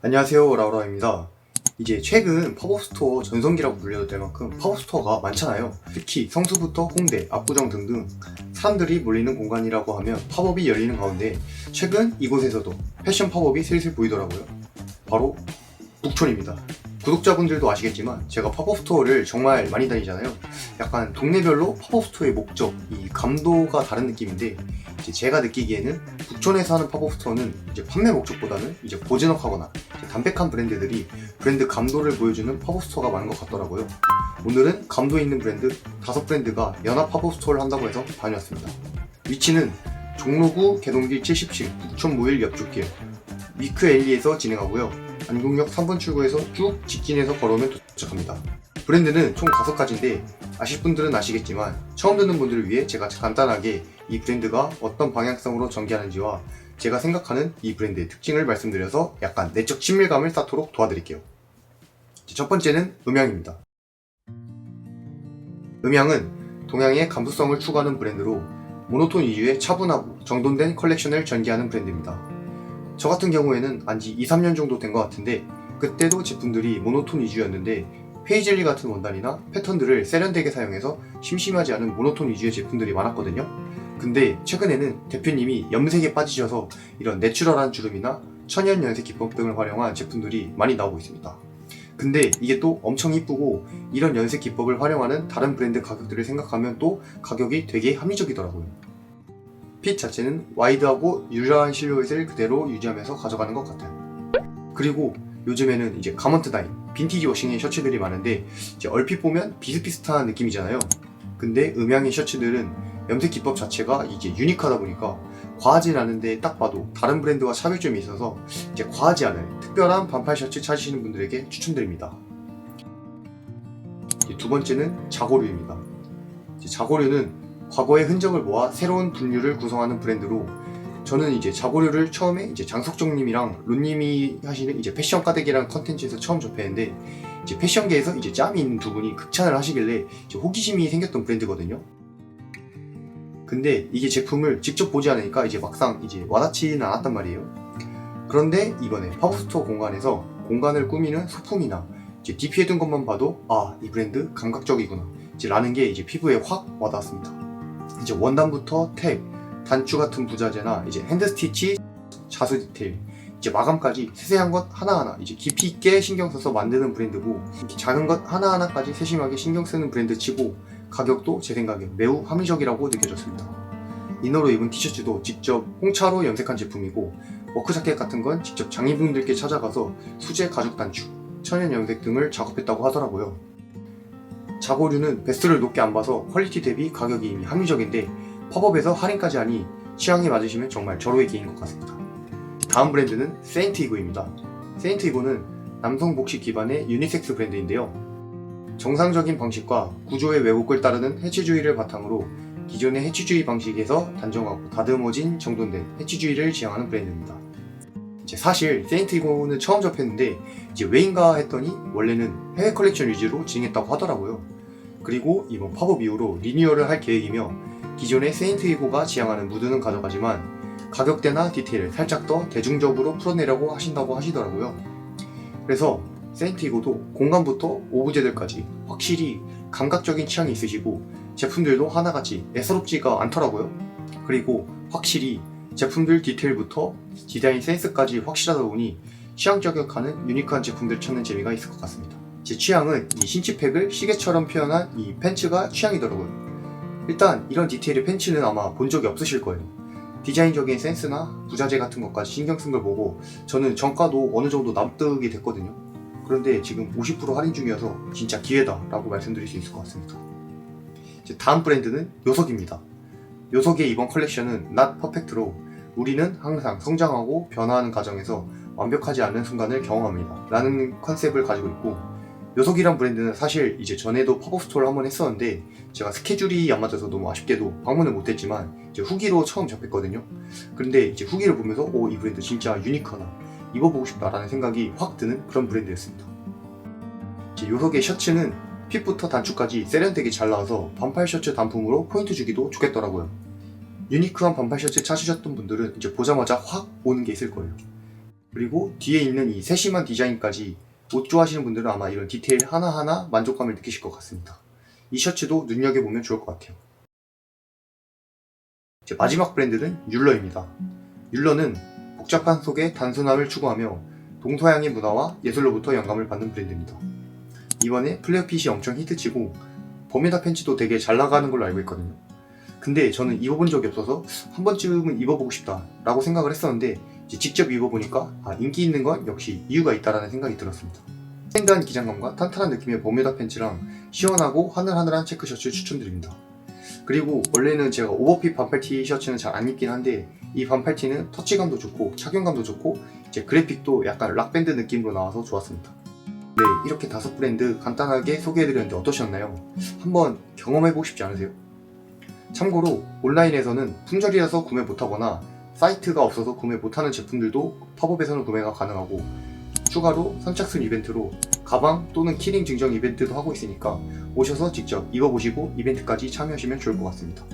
안녕하세요 라우라입니다. 이제 최근 팝업 스토어 전성기라고 불려도 될 만큼 팝업 스토어가 많잖아요. 특히 성수부터 홍대, 압구정 등등 사람들이 몰리는 공간이라고 하면 팝업이 열리는 가운데 최근 이곳에서도 패션 팝업이 슬슬 보이더라고요. 바로 북촌입니다. 구독자분들도 아시겠지만 제가 팝업 스토어를 정말 많이 다니잖아요. 약간 동네별로 팝업 스토어의 목적, 이 감도가 다른 느낌인데 제가 느끼기에는 북촌에서 하는 팝업 스토어는 이제 판매 목적보다는 이제 이제 담백한 브랜드들이 브랜드 감도를 보여주는 팝업 스토어가 많은 것 같더라고요. 오늘은 감도 있는 브랜드 다섯 브랜드가 연합 팝업 스토어를 한다고 해서 다녀왔습니다. 위치는 종로구 개동길 77 북촌 모일 옆쪽길 위크 엘리에서 진행하고요. 안국역 3번 출구에서 쭉 직진해서 걸어오면 도착합니다. 브랜드는 총 다섯 가지인데 아실 분들은 아시겠지만 처음 듣는 분들을 위해 제가 간단하게 이 브랜드가 어떤 방향성으로 전개하는지와 제가 생각하는 이 브랜드의 특징을 말씀드려서 약간 내적 친밀감을 쌓도록 도와드릴게요. 첫 번째는 음향입니다. 음향은 동양의 감수성을 추구하는 브랜드로 모노톤 위주의 차분하고 정돈된 컬렉션을 전개하는 브랜드입니다. 저 같은 경우에는 안지 2, 3년 정도 된 것 같은데 그때도 제품들이 모노톤 위주였는데 페이즐리 같은 원단이나 패턴들을 세련되게 사용해서 심심하지 않은 모노톤 위주의 제품들이 많았거든요. 근데 최근에는 대표님이 염색에 빠지셔서 이런 내추럴한 주름이나 천연 연색 기법 등을 활용한 제품들이 많이 나오고 있습니다. 근데 이게 또 엄청 이쁘고 이런 연색 기법을 활용하는 다른 브랜드 가격들을 생각하면 또 가격이 되게 합리적이더라고요. 핏 자체는 와이드하고 유려한 실루엣을 그대로 유지하면서 가져가는 것 같아요. 그리고 요즘에는 이제 가먼트 다인, 빈티지 워싱의 셔츠들이 많은데 이제 얼핏 보면 비슷비슷한 느낌이잖아요. 근데 음향의 셔츠들은 염색 기법 자체가 이제 유니크하다 보니까 과하진 않은데 딱 봐도 다른 브랜드와 차별점이 있어서 이제 과하지 않은 특별한 반팔 셔츠 찾으시는 분들에게 추천드립니다. 두 번째는 자고류입니다. 자고류는 과거의 흔적을 모아 새로운 분류를 구성하는 브랜드로 저는 이제 자고류를 처음에 이제 장석정님이랑 론님이 하시는 이제 패션 까대기라는 컨텐츠에서 처음 접했는데 이제 패션계에서 이제 짬이 있는 두 분이 극찬을 하시길래 호기심이 생겼던 브랜드거든요. 근데 이게 제품을 직접 보지 않으니까 이제 막상 이제 와닿지는 않았단 말이에요. 그런데 이번에 팝스토어 공간에서 공간을 꾸미는 소품이나 이제 DP해둔 것만 봐도 아 이 브랜드 감각적이구나 이제 라는 게 이제 피부에 확 와닿았습니다. 이제 원단부터 탭, 단추 같은 부자재나 이제 핸드 스티치, 자수 디테일, 이제 마감까지 세세한 것 하나하나 이제 깊이 있게 신경 써서 만드는 브랜드고 작은 것 하나하나까지 세심하게 신경 쓰는 브랜드 치고 가격도 제 생각에 매우 합리적이라고 느껴졌습니다. 이너로 입은 티셔츠도 직접 홍차로 염색한 제품이고 워크 자켓 같은 건 직접 장인분들께 찾아가서 수제 가죽 단추, 천연 염색 등을 작업했다고 하더라고요. 자고류는 베스트를 높게 안 봐서 퀄리티 대비 가격이 이미 합리적인데 팝업에서 할인까지 하니 취향이 맞으시면 정말 절호의 개인 것 같습니다. 다음 브랜드는 세인트 이고입니다. 세인트 이고는 남성 복식 기반의 유니섹스 브랜드인데요. 정상적인 방식과 구조의 왜곡을 따르는 해치주의를 바탕으로 기존의 해치주의 방식에서 단정하고 다듬어진 정돈된 해치주의를 지향하는 브랜드입니다. 이제 사실 세인트이고는 처음 접했는데 이제 왜인가 했더니 원래는 해외 컬렉션 위주로 진행했다고 하더라고요. 그리고 이번 팝업 이후로 리뉴얼을 할 계획이며 기존의 세인트이고가 지향하는 무드는 가져가지만 가격대나 디테일을 살짝 더 대중적으로 풀어내려고 하신다고 하시더라고요. 그래서 세인트이고도 공간부터 오브제들까지 확실히 감각적인 취향이 있으시고 제품들도 하나같이 애스럽지가 않더라고요. 그리고 확실히 제품들 디테일부터 디자인 센스까지 확실하다 보니 취향 저격하는 유니크한 제품들 찾는 재미가 있을 것 같습니다. 제 취향은 이 신치팩을 시계처럼 표현한 이 팬츠가 취향이더라고요. 일단 이런 디테일의 팬츠는 아마 본 적이 없으실 거예요. 디자인적인 센스나 부자재 같은 것까지 신경 쓴 걸 보고 저는 정가도 어느 정도 납득이 됐거든요. 그런데 지금 50% 할인 중이어서 진짜 기회다라고 말씀드릴 수 있을 것 같습니다. 이제 다음 브랜드는 요석입니다. 요석의 이번 컬렉션은 not perfect로 우리는 항상 성장하고 변화하는 과정에서 완벽하지 않은 순간을 경험합니다. 라는 컨셉을 가지고 있고 요석이란 브랜드는 사실 이제 전에도 팝업 스토어를 한번 했었는데 제가 스케줄이 안 맞아서 너무 아쉽게도 방문을 못했지만 이제 후기로 처음 접했거든요. 그런데 이제 후기를 보면서 오 이 브랜드 진짜 유니크하다 입어보고 싶다라는 생각이 확 드는 그런 브랜드였습니다. 이제 요석의 셔츠는 핏부터 단추까지 세련되게 잘 나와서 반팔 셔츠 단품으로 포인트 주기도 좋겠더라고요. 유니크한 반팔 셔츠 찾으셨던 분들은 이제 보자마자 확 오는 게 있을 거예요. 그리고 뒤에 있는 이 세심한 디자인까지 옷 좋아하시는 분들은 아마 이런 디테일 하나하나 만족감을 느끼실 것 같습니다. 이 셔츠도 눈여겨보면 좋을 것 같아요. 이제 마지막 브랜드는 율러입니다. 율러는 복잡한 속에 단순함을 추구하며 동서양의 문화와 예술로부터 영감을 받는 브랜드입니다. 이번에 플레어핏이 엄청 히트치고 버뮤다 팬츠도 되게 잘 나가는 걸로 알고 있거든요. 근데 저는 입어본 적이 없어서 한 번쯤은 입어보고 싶다라고 생각을 했었는데 직접 입어보니까 아, 인기 있는 건 역시 이유가 있다라는 생각이 들었습니다. 생간 기장감과 탄탄한 느낌의 버뮤다 팬츠랑 시원하고 하늘하늘한 체크 셔츠 추천드립니다. 그리고 원래는 제가 오버핏 반팔 티셔츠는 잘 안 입긴 한데 이 반팔 티는 터치감도 좋고 착용감도 좋고 이제 그래픽도 약간 락밴드 느낌으로 나와서 좋았습니다. 네, 이렇게 다섯 브랜드 간단하게 소개해드렸는데 어떠셨나요? 한번 경험해보고 싶지 않으세요? 참고로 온라인에서는 품절이라서 구매 못하거나 사이트가 없어서 구매 못하는 제품들도 팝업에서는 구매가 가능하고 추가로 선착순 이벤트로 가방 또는 키링 증정 이벤트도 하고 있으니까 오셔서 직접 입어보시고 이벤트까지 참여하시면 좋을 것 같습니다.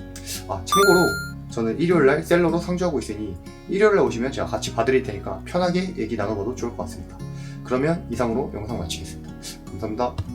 아 참고로 저는 일요일날 셀러로 상주하고 있으니 일요일날 오시면 제가 같이 봐드릴 테니까 편하게 얘기 나눠봐도 좋을 것 같습니다. 그러면 이상으로 영상 마치겠습니다. 감사합니다.